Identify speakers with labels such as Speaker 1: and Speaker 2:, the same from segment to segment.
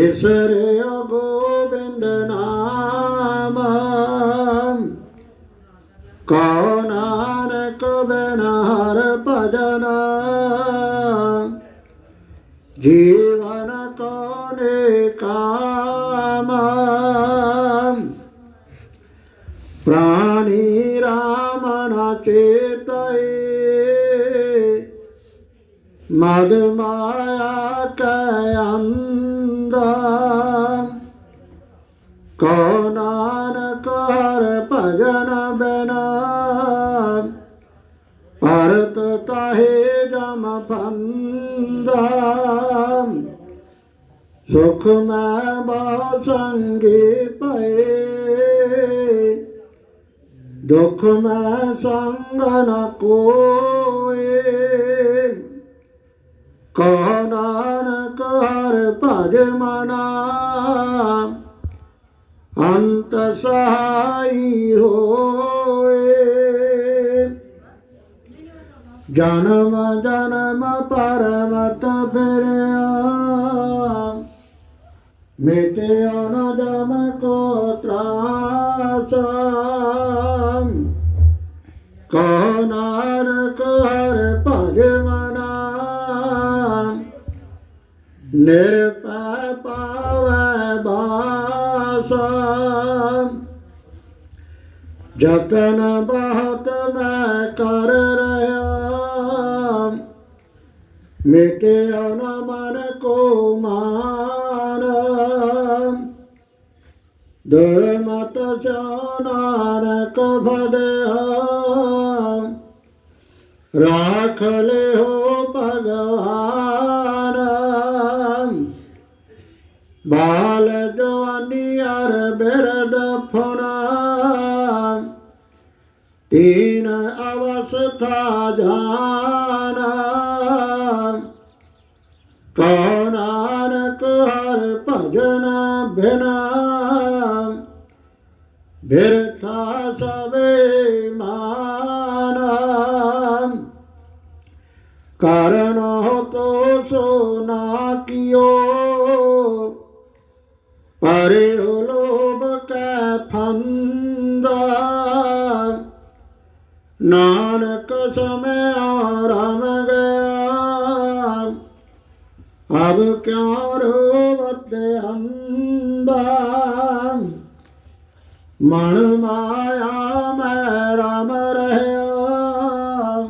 Speaker 1: ਈਸਰਿਆ ਗੋਬਿੰਦ ਨਾਮ। ਕਉ ਨਾਨਕ ਬਿਨ ਹਰ ਭਜਨ। ਜੀਵਨ ਕੋਨੇ ਕਾਮ। ਪ੍ਰਾਣੀ ਰਾਮ ਨਾ ਚੇਤਏ ਮਦ ਮਾਇਆ ਕੈ ਅੰਦਾ ਫੰਦਾ ਸੁਖ ਮੈਂ ਬਾ ਸੰਗੀ ਪਏ। ਦੁਖ ਮੈਂ ਸੰਗ ਨ ਕੋਏ। ਕਹ ਨਾਨਕ ਹਰ ਭਜ ਮਨਾ ਜਨਮ ਜਨਮ ਪਰਮਤ ਫਿਰਿਆ ਮਿਟਿਆ ਨ ਜਮ ਕੋ ਤਰਾਸ। ਕਹ ਨਾਨਕ ਹਰ ਭਜ ਨਿਰਪੈ ਪਾਵੈ ਬਾਸ। ਜਤਨ ਬਹਾ ਮਿਟਿਆ ਨ ਮਨ ਕੋ ਮਾਨ ਦੁਰਮਤ ਨਾਨਕ ਭਦਿਆ ਰਾਖ ਲਿਓ ਭਗਵਾਨ ਬਾਲ ਜਵਾਨੀ ਅਰ ਬਿਰਦ ਫਨਾ ਤੀਨ ਅਵਸਥਾ ਨਾਨਕ ਹਰ ਭਜਨ ਬਿਨਾ, ਬਿਰਥਾ ਸਵੇ ਮਾਨ। ਕਾਰਨ ਤੋ ਸੋ ਨਾ ਕਿਓ ਪਰੇ ਲੋਭ ਕੈ ਫੰਦਾ। ਨਾਨਕ ਸਮੈ ਆਰਾਮ ਅਬ ਕਿਉ ਰੋਵਤ ਅੰਦਾ ਮਨ ਮਾਇਆ, ਮੈਂ ਰਾਮ ਰਹਿਆ।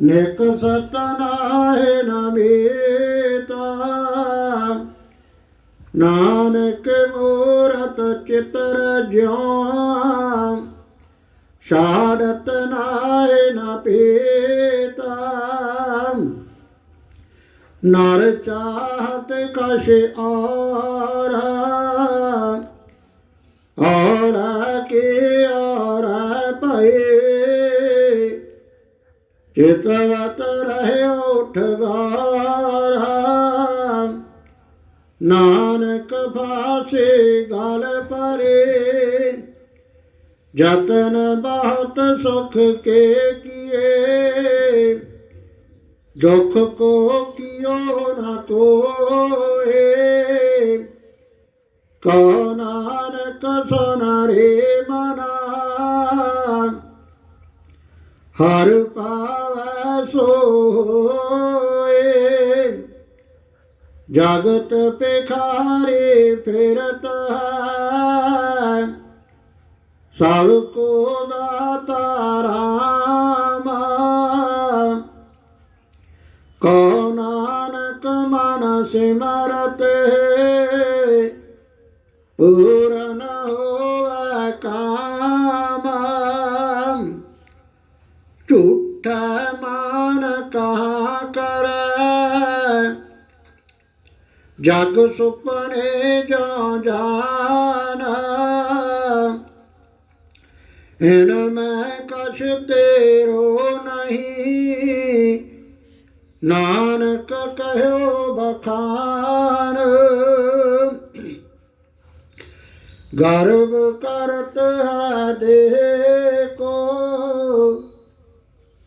Speaker 1: ਨਿਕ ਸਤਨਾਏ ਨਮੀਤਾ ਨਾਨਕ ਮੂਰਤ ਚਿਤਰ ਜਿਉ ਸ਼ਾੜਤ ਨਾਏ ਨ ਪੀਤਾ। ਨਰ ਚਾਹਤ ਕਸ਼ ਔਰ ਔਰ ਕੀ ਔਰ ਭਏ। ਚਿਤਵਤ ਰਹਿਓ ਠਗਾਰਾ ਨਾਨਕ ਫਾਸੇ ਗਲ ਪਰੇ। ਜਤਨ ਬਹੁਤ ਸੁਖ ਕੇ ਕੀਏ। ਦੁਖ ਕੋ ਕਿਓ ਨ ਕੋਏ ਕਉ ਨਾਨਕ ਸੁਨ ਰੇ ਮਨਾ। ਹਰ ਪਾਵੈ ਸੋਏ। ਜਗਤ ਪਿਖਾਰੇ ਫਿਰਤ ਹੈ। ਸਭ ਕੋ ਸਿਮਰਤ ਪੂਰਨ ਹੋਵੈ ਕਾਮ। ਝੂਠਾ ਮਾਨ ਕਹਾ ਕਰੈ। ਜਗ ਸੁਪਨੇ ਜੋ ਜਾਨ। ਇਨ ਮੈਂ ਕਛ ਤੇਰੋ ਨਹੀਂ। ਨਾਨਕ ਕਹਿਓ ਬਖਾਨ ਗਰਵ ਕਰਤ ਹੈ ਦੇ ਕੋ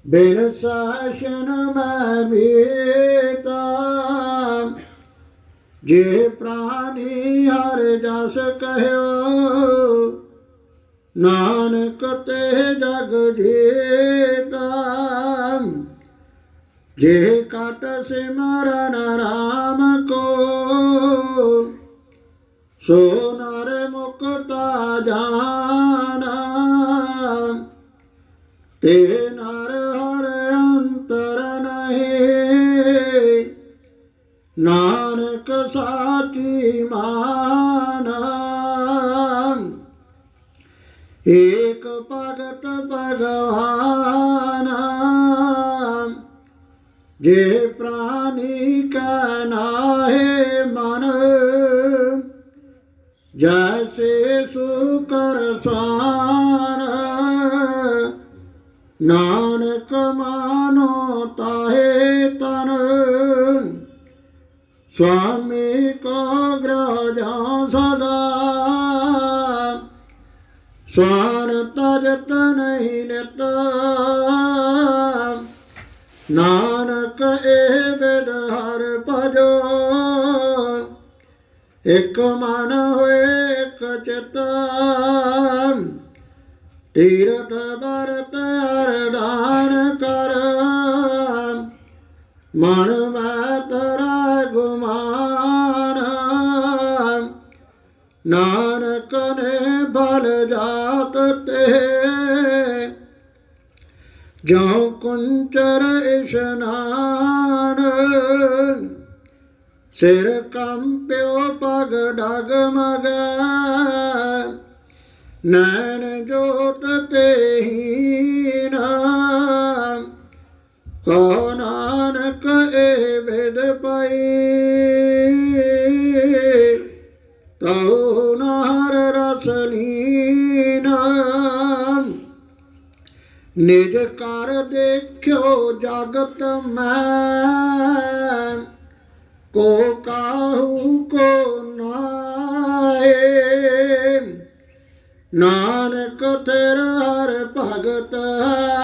Speaker 1: ਬਿਨ ਸਾਸ਼ਨ ਮੈਂ ਬੀਤਾ ਜੇ ਪ੍ਰਾਨੀ ਹਰ ਜਸ ਕਹਿਓ, ਨਾਨਕ ਤੇ ਜਗ ਜੀਤਾ। ਜੇ ਕਟ ਸਿਮਰਨ ਰਾਮ ਕੋ, ਸੋ ਨਰ ਮੁਕਤਾ ਜਾਣਾ। ਤੇ ਨਰ ਹਰ ਅੰਤਰ ਨਹੀਂ, ਨਾਨਕ ਸਾਚੀ ਮਾਨਾ। ਏਕ ਭਗਤ ਭਗਵਾਨ ਜੇ ਪ੍ਰਾਨੀ ਕਾ ਨਾਹੇ ਮਨ, ਜੈਸੇ ਸੁਕਰ ਸਾਨ, ਨਾਨਕ ਮਾਨੋ ਤਾਹੇ ਤਨ ਸੁਆਮੀ ਕੋ ਗ੍ਰਹ ਜਾਂ ਸਦਾ ਸਵਾਰ ਤਜਤ ਨਹੀਂ ਨਿਤ, ਨਾਨਕ ਇਕ ਮਨ ਹੋਏ, ਇਕ ਚਿਤ ਤੀਰਥ ਬਰਤ ਅਰਦਾਨ ਕਰ ਮਨ ਮੈਂ ਤਰਾ ਗੁਮਾਨ ਨਾਨਕ ਨੇ ਬਲ ਜਾਤ ਤੇ। ਜੋ ਕੁੰਚਰ ਇਸ਼ਨਾਨ ਸਿਰ ਕੰਪਿਓ ਪਗ ਡਗ ਮਗ ਨੈਣ ਜੋਤ ਤੇ ਹੀ ਨਾਮ ਕੋ ਨਾਨਕ ਇਹ ਵਿਦ ਪਈ, ਤਉ ਨਾਰ ਰਸ ਲੀਨਾ। ਨਿਜ ਕਰ ਦੇਖਿਓ ਜਗਤ ਮੈਂ ਕੋ ਕਾਹੂ ਕੋ ਨਾਏ। ਨਾਨਕ ਤੇਰਾ ਹਰ ਭਗਤ